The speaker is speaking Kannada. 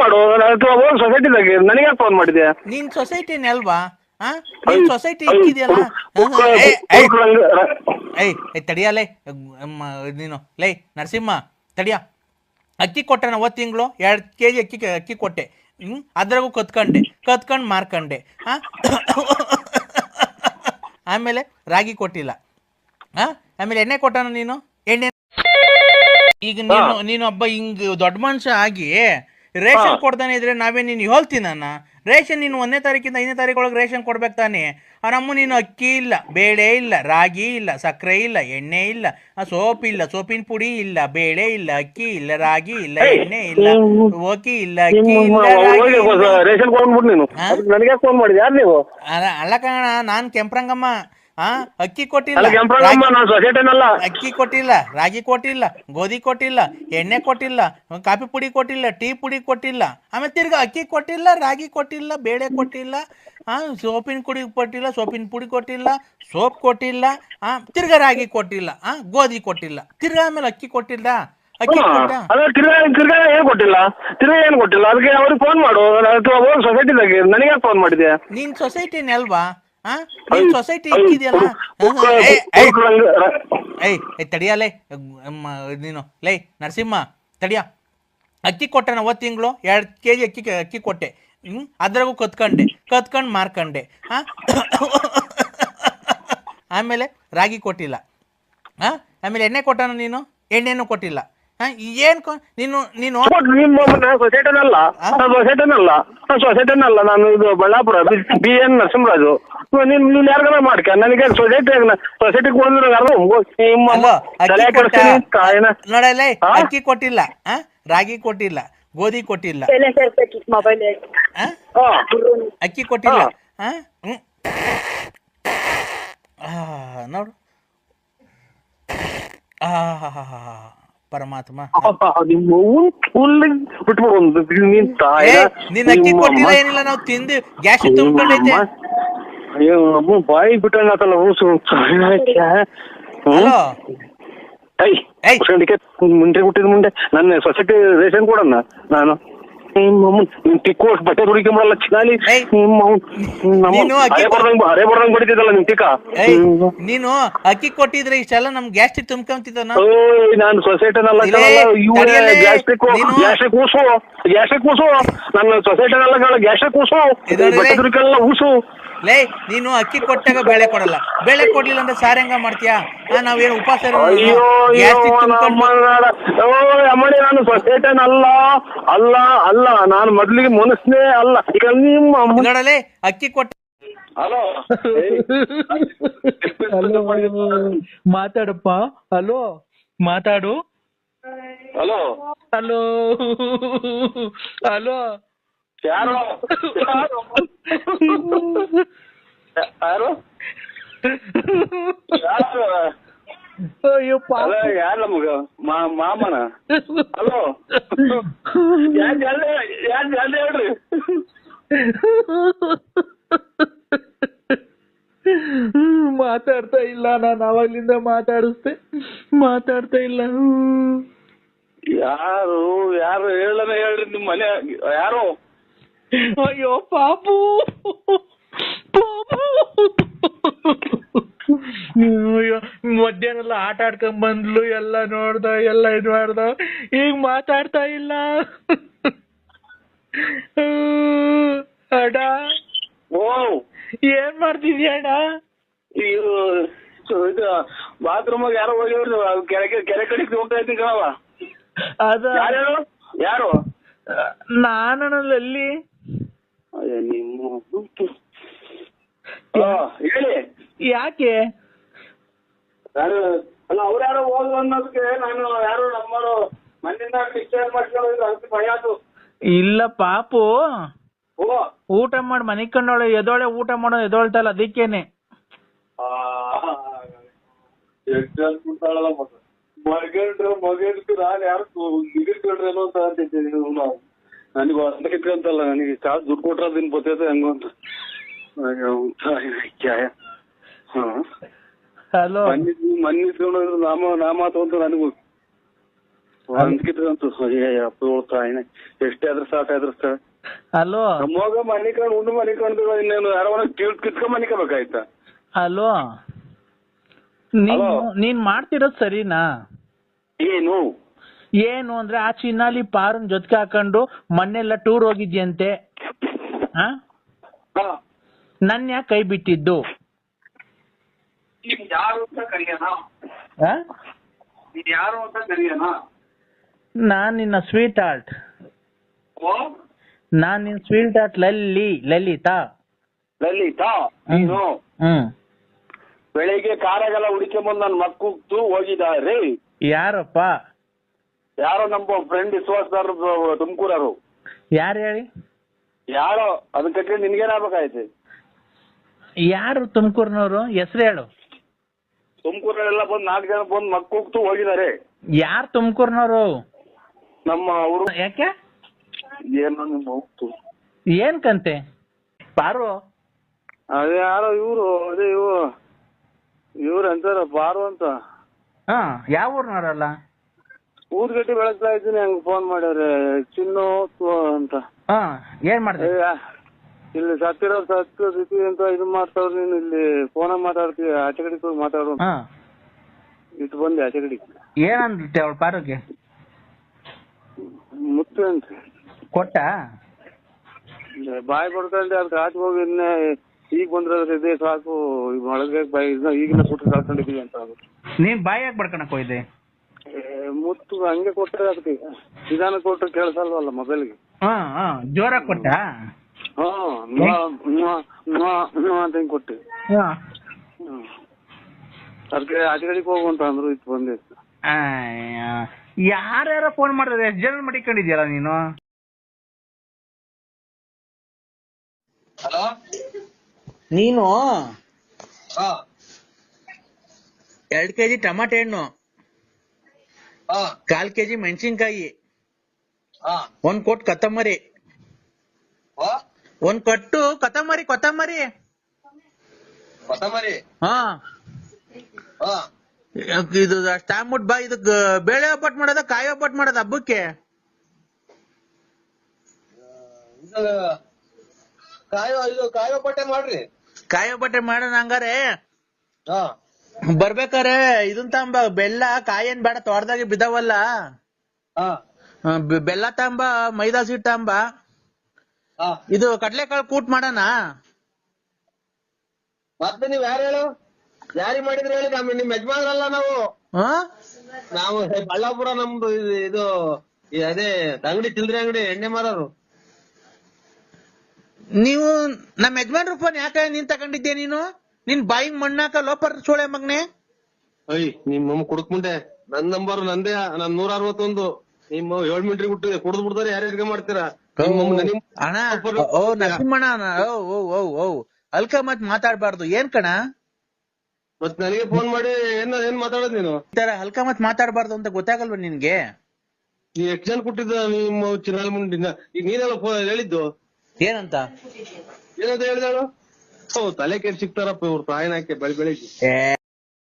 ಮಾಡು ಹೋಗಿ ಸೊಸೈಟಿದಾಗೆ ನನಗೆ ಫೋನ್ ಮಾಡಿದ್ಯಾ? ನಿನ್ ಸೊಸೈಟಿನೇ ಅಲ್ವಾ? ಆ? ನೀನ್ ಸೊಸೈಟಿ ಇಕ್ಕಿದ್ಯಲ್ಲ ಏಯ್, ಏಯ್, ತಡಿಯ ಲೈ ತಡಿಯಲೇ ನೀನು ಲೈ ನರಸಿಂಹ ತಡಿಯ. ಅಕ್ಕಿ ಕೊಟ್ಟೆ ನಾವು ತಿಂಗಳು? ಎರಡು ಕೆ ಜಿ ಅಕ್ಕಿ ಅಕ್ಕಿ ಕೊಟ್ಟೆ. ಹ್ಞೂ ಅದ್ರಾಗೂ ಕತ್ಕೊಂಡೆ ಕತ್ಕೊಂಡು ಮಾರ್ಕಂಡೆ. ಹಾಂ ಆಮೇಲೆ ರಾಗಿ ಕೊಟ್ಟಿಲ್ಲ. ಆ? ಆಮೇಲೆ ಎಣ್ಣೆ ಕೊಟ್ಟನ ನೀನು? ಎಣ್ಣೆ ಈಗ ನೀನು ನೀನು ಒಬ್ಬ ಹಿಂಗ್ ದೊಡ್ಡ ಮನುಷ್ಯ ಆಗಿ ರೇಷನ್ ಕೊಡ್ತಾನೆ ಇದ್ರೆ ನಾವೇ ನೀನು ಹೇಳ್ತೀನನ್ನ ರೇಷನ್ ನೀನು ಒಂದನೇ ತಾರೀಕಿಂದ ಐದನೇ ತಾರೀಕೊಳಗೆ ರೇಷನ್ ಕೊಡ್ಬೇಕು ತಾನೆ. ಆ ನಮ್ಮ ನೀನು ಅಕ್ಕಿ ಇಲ್ಲ ಬೇಳೆ ಇಲ್ಲ ರಾಗಿ ಇಲ್ಲ ಸಕ್ಕರೆ ಇಲ್ಲ ಎಣ್ಣೆ ಇಲ್ಲ ಆ ಸೋಪ್ ಇಲ್ಲ ಸೋಪಿನ ಪುಡಿ ಇಲ್ಲ ಬೇಳೆ ಇಲ್ಲ ಅಕ್ಕಿ ಇಲ್ಲ ರಾಗಿ ಇಲ್ಲ ಎಣ್ಣೆ ಇಲ್ಲ ಓಕಿ ಇಲ್ಲ ಅಕ್ಕಿ ಇಲ್ಲ ರಾಗಿ ಇಲ್ಲ. ರೇಷನ್ ನೀನು. ನನಗೆ ಫೋನ್ ಮಾಡಿದ್ಯಾ ಯಾರು ನೀವು? ಅಲ್ಲ ಅಲ್ಲ ಕಣ ನಾನ್ ಕೆಂಪ್ರಂಗಮ್ಮ. ಆ? ಅಕ್ಕಿ ಕೊಟ್ಟಿಲ್ಲ. ಸೊಸೈಟಿನಲ್ಲ. ಅಕ್ಕಿ ಕೊಟ್ಟಿಲ್ಲ ರಾಗಿ ಕೊಟ್ಟಿಲ್ಲ ಗೋಧಿ ಕೊಟ್ಟಿಲ್ಲ ಎಣ್ಣೆ ಕೊಟ್ಟಿಲ್ಲ ಕಾಫಿ ಪುಡಿ ಕೊಟ್ಟಿಲ್ಲ ಟೀ ಪುಡಿ ಕೊಟ್ಟಿಲ್ಲ. ಆಮೇಲೆ ತಿರ್ಗಾ ಅಕ್ಕಿ ಕೊಟ್ಟಿಲ್ಲ ರಾಗಿ ಕೊಟ್ಟಿಲ್ಲ ಬೇಳೆ ಕೊಟ್ಟಿಲ್ಲ ಆ ಸೋಪಿನ ಪುಡಿ ಕೊಟ್ಟಿಲ್ಲ ಸೋಪಿನ ಪುಡಿ ಕೊಟ್ಟಿಲ್ಲ ಸೋಪ್ ಕೊಟ್ಟಿಲ್ಲ ಆ ತಿರ್ಗಾ ರಾಗಿ ಕೊಟ್ಟಿಲ್ಲ ಆ ಗೋಧಿ ಕೊಟ್ಟಿಲ್ಲ. ತಿರ್ಗಾ ಆಮೇಲೆ ಅಕ್ಕಿ ಕೊಟ್ಟಿಲ್ಲ. ಅಕ್ಕಿ ಕೊಟ್ಟ ಅದೇ ತಿರ್ಗಾ ತಿರ್ಗಾ ಏನ್ ಕೊಟ್ಟಿಲ್ಲ? ತಿರ್ಗಾ ಏನ್ ಕೊಟ್ಟಿಲ್ಲ? ಅದಕ್ಕೆ ಅವ್ರಿಗೆ ಫೋನ್ ಮಾಡು. ಹೋಗಿ ಸೊಸೈಟಿದಾಗೆ ನನಗೆ ಫೋನ್ ಮಾಡಿದ್ಯಾ? ನೀನ್ ಸೊಸೈಟಿನೇ ಅಲ್ವಾ? ಆ? ನೀನ್ ಸೊಸೈಟಿ ಇಕ್ಕಿದ್ಯಲ್ಲ? ಏಯ್, ಏಯ್, ಏಯ್ ಏಯ್ ನೀನು ಲೇ ನರಸಿಂಹ ತಡಿಯ. ಅಕ್ಕಿ ಕೊಟ್ಟೆ ನಾವು ತಿಂಗಳು ಎರಡು ಕೆ ಜಿ ಅಕ್ಕಿ ಅಕ್ಕಿ ಕೊಟ್ಟೆ. ಹ್ಮ್ ಅದ್ರಾಗೂ ಕತ್ಕೊಂಡೆ ಕತ್ಕೊಂಡು ಮಾರ್ಕಂಡೆ ಹಾಂ ಆಮೇಲೆ ರಾಗಿ ಕೊಟ್ಟಿಲ್ಲ. ಹಾಂ ಆಮೇಲೆ ಎಣ್ಣೆ ಕೊಟ್ಟನ ನೀನು? ಎಣ್ಣೆನೂ ಕೊಟ್ಟಿಲ್ಲ. ಏನ್ ನೀನು ನೀನು ನಿಮ್ಮ ಸೊಸೈಟನಲ್ಲ ಸೊಸೈಟನಲ್ಲ ಅಲ್ಲ ನಾನು ಇದು ಬಳ್ಳಾಪುರ ಬಿ ಎನ್ ನರಸಿಂಹರಾಜು. ನೀನ್ ನೀನ್ ಯಾರ್ಗನ ಮಾಡ್ಕ ನನಗೆ ಸೊಸೈಟಿ ಸೊಸೈಟಿಗೆ ಹೋದ್ರೆ ನೋಡಲ್ಲ ಅಕ್ಕಿ ಕೊಟ್ಟಿಲ್ಲ. ರಾಗಿ ಕೊಟ್ಟಿಲ್ಲ. ಗೋಧಿ ಕೊಟ್ಟಿಲ್ಲ. ಮೊಬೈಲ್ ಅಕ್ಕಿ ಕೊಟ್ಟಿಲ್ಲ. ನೋಡು. ಆ ಹಾ ಹಾ ಹಾ. ಪರಮಾತ್ಮ? ನಿಮ್ಮ ಹುಲ್ಲು ಬಿಟ್ಬಿಡು ತಾಯಿ ಏ ನಿನ್ ಅಕ್ಕಿ ಕೊಟ್ಟಿಲ್ಲ ಏನಿಲ್ಲ ನಾವು ತಿಂದು ಗ್ಯಾಸ್ ತುಂಬ್ಕೊಂಡೈತೆ ಅಯ್ಯೋ ಅಮ್ಮ ಬಾಯಿ ಬಿಟ್ಟಂಗಾತಲ್ಲ ಹಲೋ? ಹುಟ್ಟಿದ ಮುಂದೆ ನನ್ನ ಸೊಸೈಟಿ ರೇಷನ್ ಕೊಡಣ್ಣ ನಾನು. ಬಟ್ಟೆ ನೀನು ಅಕ್ಕಿ ಹರೆ ಬರ್ದಂಗ್ ಹರೆ ಬರ್ದಂಗ್ ಬಡಿತಿದ್ದಲ್ಲ ನಿಮ್ ಟಿಕ್ಕ ನೀನು ಅಕ್ಕಿ ಕೊಟ್ಟಿದ್ರೆ ಇಷ್ಟೆಲ್ಲ ನಮ್ ಗ್ಯಾಸ್ಟ್ರಿಕ್ ತುಂಬ್ಕೊಂತಿದ್ದನ? ಓಯ್ ನಾನು ಸೊಸೈಟಿನಲ್ಲ ಗ್ಯಾಸ್ಟ್ರಿಕ್ ಗ್ಯಾಸ್ಟ್ರಿಕ್ ಊಸು. ಗ್ಯಾಸ್ಟ್ರಿಕ್ ಊಸು. ನನ್ನ ಸೊಸೈಟಿನಲ್ಲ ಗ್ಯಾಸ್ಟ್ರಿಕ್ ಊಸು. ಇದು ನೋಡಿದ್ರೆ- ಬಟ್ಟೆ ದುಡಿಕಲ್ಲ ಊಸು. ಲೇ ನೀನು ಅಕ್ಕಿ ಕೊಟ್ಟಾಗ ಬೇಳೆ ಕೊಡಲ್ಲ. ಬೇಳೆ ಕೊಡ್ಲಿಲ್ಲ ಅಂದ್ರೆ ಸಾರ್ ಹೆಂಗ ಮಾಡ್ತೀಯಾ? ನಾವೇನು ಉಪವಾಸ ಅಮ್ಮಡಿ ನಾನು ಸೊಸೈಟನ್ ಅಲ್ಲ. ಅಲ್ಲ ಅಲ್ಲ ನಾನು ಮೊದ್ಲಿಗೆ ಮನಸ್ನೇ ಅಲ್ಲ. ಈಗ ನಿಮ್ಮ ನೋಡಲೇ ಅಕ್ಕಿ ಕೊಟ್ಟ ಹಲೋ ಮಾತಾಡಪ್ಪ. ಹಲೋ ಮಾತಾಡು. ಹಲೋ? Hello hello. ಯಾರು? ಯಾರು? ಯಾರು? ನಮಗ? ಮಾಮನ? ಹಲೋ ಹೇಳ್ರಿ? ಮಾತಾಡ್ತಾ ಇಲ್ಲ ನಾನು ಅವಾಗ್ಲಿಂದ ಮಾತಾಡಿಸ್ದೆ. ಮಾತಾಡ್ತಾ ಇಲ್ಲ. ಯಾರು? ಯಾರು ಹೇಳನ ಹೇಳ್ರಿ ನಿಮ್ ಮನೆ ಯಾರು? ಅಯ್ಯೋ ಪಾಪು. ಪಾಪು. ಅಯ್ಯೋ ಮಧ್ಯಾಹ್ನ ಆಟ ಆಡ್ಕೊಂಡ್ ಬಂದ್ಲು ಎಲ್ಲ ನೋಡ್ದ ಎಲ್ಲ ಇದ್ ಮಾಡ್ದ. ಈಗ ಮಾತಾಡ್ತಾ ಇಲ್ಲ. ಅಡ ಓ. ಏನ್ ಮಾಡ್ತಿದ್ಯ ಅಡ ಇದು ಬಾತ್ರೂಮ್ ಯಾರೋ ಹೋಗಿ ಕೆರೆ ಕೆರೆ ಕಡೆಗೆ ಹೋಗ್ತಾ ಇದ್ದೀನಿ ಕಣವ ಅದ. ಯಾರು? ಯಾರು? ಅಯ್ಯ ನಿಮ್ಮ ಹೇಳಿ. ಯಾಕೆ? ಯಾರು ಅಲ್ಲ ಅವ್ರು ಯಾರೋ ಹೋದ್ರು ಅನ್ನೋದಕ್ಕೆ ನಾನು ಯಾರು ನಮ್ಮವರು ಮನೆಯಿಂದ ಡಿಸ್ಚಾರ್ಜ್ ಮಾಡ್ಕೊಳ್ಳೋದು ಭಯ ಅದು. ಇಲ್ಲ ಪಾಪು. ಊಟ ಮಾಡಿ ಮನೆ ಕಂಡೋಳೆ ಎದೋಳೆ ಊಟ ಮಾಡೋ ಎದೋಳ್ತಲ್ಲ ಅದಕ್ಕೇನೆ. ಮಗಂಡ್ರು ಮಗನ್ಕು ನಾನು ಯಾರು ಗಿಗಿಟ್ಕೊಂಡ್ರೇನೋ ಅಂತ ಅಂತಿದ್ದೀನಿ ನಾವು ನನಗೆ ಅಂತ ಇಟ್ಕೊಂತಲ್ಲ ನನಗೆ ಕಾಸು ದುಡ್ಡು ಕೊಟ್ರೆ ಅದನ್ನ ಬರ್ತೈತೆ ಹಂಗು ಅಂತ. ಹಲೋ ಮನ್ನಿ ಮನ್ನಿ ಇಸ್ಕೊಂಡು ನಾಮ ನಾ ಮಾತು ಅಂತ ನನಗೂ. ತಾಯಿನ ಎಷ್ಟೇ ಆದ್ರೂ ಸಾಕಾದ್ರೂ ಸಾಕ ಹಲೋ ನಮ್ಮೋಗ ಮನೆ ಕಂಡು ಉಂಡು ಮನೆ ಕಂಡು ಇನ್ನೇನು ಯಾರೋ ಕಿತ್ ಕಿತ್ಕೊಂಡ್ ಮನೆ ಕಬೇಕಾಯ್ತಾ ಹಲೋ ನೀನ್. ನೀನ್ ಮಾಡ್ತಿರೋದ್ ಸರಿನಾ? ಏನು? ಏನು ಅಂದ್ರೆ ಆ ಚಿನ್ನಾಲಿ ಪಾರನ್ ಜೊತೆಗೆ ಹಾಕೊಂಡು ಮೊನ್ನೆಲ್ಲ ಟೂರ್ ಹೋಗಿದ್ಯಂತೆ? ಹಾ. ನನ್ ಯಾಕೆ ಕೈ ಬಿಟ್ಟಿದ್ದು? ನೀನ್ ಯಾರು ಅಂತ ಕರಿಯೋಣ? ನೀನ್ ಯಾರು ಅಂತ ಕರಿಯೋಣ ನಾನ್ ನಿನ್ನ ಸ್ವೀಟ್ ಆರ್ಟ್ ಓ? ನಾನ್ ನಿನ್ ಸ್ವೀಟ್ ಆರ್ಟ್ ಲಲ್ಲಿ ಲಲಿತಾ. ಲಲಿತಾ? ನೀನು? ಹ್ಮ್. ಬೆಳಿಗ್ಗೆ ಕಾರಾಗೆಲ್ಲ ಹುಡುಕೊಂಬಂದು ನನ್ನ ಮಕ್ಕಳು ಹೋಗಿದ್ದಾರೆ ಯಾರಪ್ಪ? ಯಾರೋ ನಮ್ಮ ಫ್ರೆಂಡ್ ವಿಶ್ವಾಸದಾರ ತುಮಕೂರರು ಯಾರು ಹೇಳಿ? ಯಾರೋ ಅದನ್ನ ಕಟ್ಕೊಂಡು ನಿನ್ಗೇನಾಗ್ಬೇಕಾಯ್ತು? ಯಾರು ತುಮಕೂರ್ನವ್ರು? ಹೆಸರು ಹೇಳು. ತುಮಕೂರಲ್ಲೆಲ್ಲ ಬಂದು ನಾಲ್ಕು ಜನ ಬಂದು ಮಕ್ಕಳು ಹೋಗಿದ್ದಾರೆ. ಯಾರು ತುಮಕೂರ್ನವ್ರು? ನಮ್ಮ ಅವರು ಯಾಕೆ? ಏನೋ ನಿಮ್ಮ ಹೋಗ್ತು ಏನ್ ಕಂತೆ? ಪಾರು ಅದೇ ಯಾರೋ ಇವ್ರು ಅದೇ ಇವ್ರು. ಇವ್ರು ಅಂತಾರ ಪಾರು ಅಂತ. ಹಾ ಯಾವ ಊರ್ನವ್ರಲ್ಲ? ಊದ್ಗಟ್ಟಿ ಬೆಳಗ್ತಾ ಇದ್ದೀನಿ ಹಂಗ ಫೋನ್ ಮಾಡವ್ರೆ ಚಿನ್ನು ತು ಅಂತ. ಹಾ ಏನ್ ಮಾಡ್ತೀವಿ ಏ, ಇಲ್ಲಿ ಸತ್ತಿರೋ ಸತ್ತು ಸ್ಥಿತಿ ಅಂತ ಇದು ಮಾಡ್ತಾವ್ರ ನೀನು ಇಲ್ಲಿ ಫೋನ ಮಾತಾಡ್ತೀವಿ ಆಚೆ ಕಡೆ ಹೋಗಿ ಮಾತಾಡು ಹಾ. ಇಟ್ಟು ಬಂದೆ ಆಚೆ ಕಡೆಗೆ. ಏನಂದ್ಬಿಟ್ಟೆ ಅವಳ ಪಾರುಗೆ ಮುತ್ತು ಅಂತ. ಕೊಟ್ಟ? ಬಾಯಿ ಪಡ್ಕೊಂಡೆ ಅದಕ್ಕೆ ಆಚೆ ಹೋಗಿ ಇನ್ನೇ ಈಗ ಬಂದ್ರೆ ಇದೇ ಸಾಕು ಈಗ ಒಳಗೆ ಬಾಯಿ ಈಗಿನ ಕೊಟ್ಟು ಕಳ್ಕೊಂಡಿದೀವಿ ಅಂತ. ಅವ್ರು. ನೀನ್ ಬಾಯಾಗ ಬಡ್ಕಣಕ್ ಹೋಯ್ದೆ ಏ, ಮುತ್ತು ಹಂಗೆ ಕೊಟ್ಟರೆ ಅದಕ್ಕೆ ನಿಧಾನ ಕೊಟ್ಟರೆ ಕೇಳಿಸಲ್ವಲ್ಲ ಮೊಬೈಲ್ಗೆ? ಹಾ ಹಾ ಜೋರಾಗಿ ಕೊಟ್ಟ? ಹಾ ನ್ವಾ, ನ್ವಾ, ನ್ವಾ, ನ್ವಾ ಅಂತ ಹಿಂಗ್ ಕೊಟ್ಟೆ. ಅದಕ್ಕೆ ಆಚೆ ಕಡೆಗೆ ಹೋಗು ಅಂತ ಅಂದ್ರು ಇತ್ತು ಬಂದೆ. ಯಾರ್ಯಾರ ಫೋನ್ ಮಾಡಿದ್ರೆ ಎಷ್ಟ್ ಜನ ಮಡಿಕೊಂಡಿದ್ಯಲ್ಲ ನೀನು? ಹಲೋ? ನೀನು? ಹಾ. ಎರಡ್ ಕೆಜಿ ಟಮಾಟೆ ಹಣ್ಣು. ಕಾಲ್ ಕೆಜಿ ಮೆಣಸಿನ್ಕಾಯಿ. ಒಂದ್ ಕೊಟ್ಟು ಕೊತ್ತಂಬರಿ. ಒಂದ್ ಕಟ್ಟು ಕೊತ್ತಂಬರಿ ಕೊತ್ತಂಬರಿ. ಕೊತ್ತಂಬರಿ? ಹಾ. ಹಾ. ಇದು ಅಷ್ಟಾಗ್ಬಿಟ್ ಬಾ ಇದಕ್ ಬೇಳೆ ಒಬ್ಬಟ್ಟು ಮಾಡೋದ ಕಾಯಿ ಒಬ್ಬಟ್ಟು ಮಾಡೋದ ಹಬ್ಬಕ್ಕೆ? ಕಾಯಿ ಕಾಯೋ ಇದು ಕಾಯೋ ಪಟ್ಟೆ ಮಾಡ್ರಿ. ಕಾಯಿ ಒಬ್ಬಟ್ಟೆ ಮಾಡೋಣ ಹಂಗಾರೆ. ಹಾ. ಬರ್ಬೇಕಾರೆ ಇದನ್ ತಾಂಬ ಬೆಲ್ಲ ಕಾಯೇನ್ ಬೇಡ ತೋಟದಾಗೆ ಬಿದ್ದಾವಲ್ಲ. ಬೆಲ್ಲ ತಾಂಬ ಮೈದಾ ಸೀಟ್ ತಾಂಬ. ಇದು ಕಡ್ಲೆಕಾಳು ಕೂಟ್ ಮಾಡೋಣ. ಮತ್ತೆ ನೀವ್ ಯಾರು ಹೇಳು? ಯಾರಿ ಮಾಡಿದ್ರೆ ಹೇಳಿ ನಮ್ಮ ನಿಮ್ ಯಜಮಾನ್ರಲ್ಲ ನಾವು. ಹಾ? ನಾವು ಬಳ್ಳಾಪುರ ನಮ್ದು ಇದು ಅದೇ ಅಂಗಡಿ ಚಿಲ್ಡ್ರೆ ಅಂಗಡಿ ಎಣ್ಣೆ ಮಾರೋರು. ನೀವು ನಮ್ಮ ಯಜಮಾನ್ರು ಫೋನ್ ಯಾಕೆ ನೀನ್ ತಗೊಂಡಿದ್ದೆ ನೀನು? ನಿನ್ ಬಾಯಿಗ್ ಮಣ್ಣಾಕ ಲೋಪರ್ ಸೋಳೆ ಮಗ್ನೆ? ಅಯ್ಯ ನಿಮ್ಮ ಕುಡಕ್ ಮುಂದೆ. ನನ್ ನಂಬರ್ ನಂದೇ ನನ್ ನೂರ ಅರವತ್ತೊಂದು ನಿಮ್ಮ ಏಳ್ ಮೀಟರ್ ಬಿಟ್ಟಿದೆ ಕುಡ್ದು ಬಿಡ್ತಾರೆ ಯಾರು ಇಟ್ಕೊಂಡ್ ಮಾಡ್ತೀರಾ? ಅಣ್ಣ ಓ ನರಸಿಂಹಣ್ಣ ಓ ಓ ಓ ಓ ಅಲ್ಕ ಮತ್ ಮಾತಾಡ್ಬಾರ್ದು. ಏನ್ ಕಣ? ಮತ್ ನನಗೆ ಫೋನ್ ಮಾಡಿ ಏನ್ ಏನ್ ಮಾತಾಡೋದ್ ನೀನು? ಈ ತರ ಹಲ್ಕ ಮತ್ ಮಾತಾಡ್ಬಾರ್ದು ಅಂತ ಗೊತ್ತಾಗಲ್ವಾ ನಿನ್ಗೆ? ನೀ ಎಷ್ಟ್ ಜನ ಕೊಟ್ಟಿದ್ದ ನಿಮ್ಮ ಚಿನ್ನಾಲ್ ಮುಂಡಿನ ಈಗ ನೀನೆಲ್ಲ ಫೋನ್ ಹೇಳಿದ್ದು. ಏನಂತ? ಏನಂತ ಹೇಳಿದಾಳು ಓ ತಲೆ ಕೆಡ್ ಸಿಗ್ತಾರಪ್ಪ ಇವ್ರು ಹಾಕಿ ಬೆಳಿ ಬೆಳಿಗ್ಗೆ.